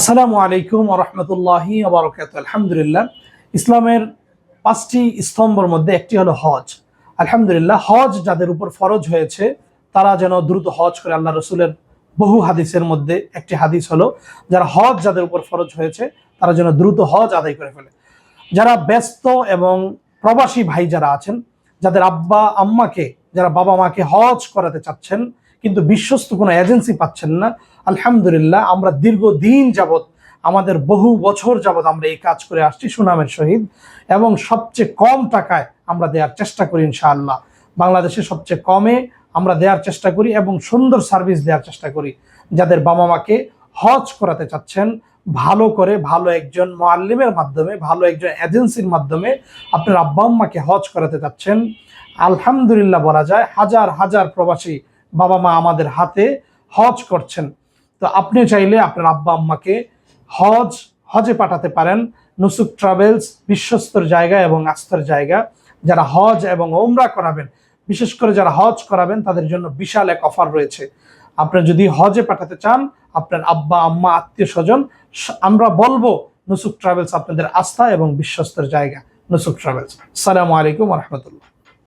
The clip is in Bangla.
আসসালামু আলাইকুম রহমতুল্লাহি আবরকাত আলহামদুলিল্লাহ, ইসলামের পাঁচটি স্তম্ভর মধ্যে একটি হলো হজ। আলহামদুলিল্লাহ, হজ যাদের উপর ফরজ হয়েছে, তারা যেন দ্রুত হজ করে আল্লাহ রসুলের বহু হাদিসের মধ্যে একটি হাদিস হলো, যারা হজ যাদের উপর ফরজ হয়েছে, তারা যেন দ্রুত হজ আদায় করে ফেলে। যারা ব্যস্ত এবং প্রবাসী ভাই যারা আছেন, যাদের আব্বা আম্মাকে যারা বাবা মাকে হজ করাতে চাচ্ছেন কিন্তু বিশ্বস্ত কোনো এজেন্সি পাচ্ছেন না। আলহামদুলিল্লাহ, আমরা দীর্ঘদিন যাবৎ, আমাদের বহু বছর যাবৎ আমরা এই কাজ করে আসছি সুনামের সহিত এবং সবচেয়ে কম টাকায় আমরা দেওয়ার চেষ্টা করি ইনশাআল্লাহ। বাংলাদেশে সবচেয়ে কমে আমরা দেওয়ার চেষ্টা করি এবং সুন্দর সার্ভিস দেওয়ার চেষ্টা করি। যাদের বাবা মাকে হজ করাতে চাচ্ছেন, ভালো করে ভালো একজন মোয়াল্লিমের মাধ্যমে, ভালো একজন এজেন্সির মাধ্যমে আপনার আব্বা আম্মাকে হজ করাতে চাচ্ছেন। আলহামদুলিল্লাহ বলা যায়, হাজার হাজার প্রবাসী বাবা মা আমাদের হাতে হজ করছেন। তো আপনি চাইলে আপনার আব্বা আম্মাকে হজ, হজে পাঠাতে পারেন। নুসুক ট্রাভেলস বিশ্বস্তর জায়গা এবং আস্থার জায়গা। যারা হজ এবং ওমরা করাবেন, বিশেষ করে যারা হজ করাবেন, তাদের জন্য বিশাল এক অফার রয়েছে। আপনি যদি হজে পাঠাতে চান, আপনার আব্বা, আম্মা, আত্মীয় স্বজন আমরা বলব নুসুক ট্রাভেলস আপনাদের আস্থা এবং বিশ্বস্তর জায়গা। নুসুক ট্রাভেলস। সালামু আলাইকুম রহমতুল্লাহ।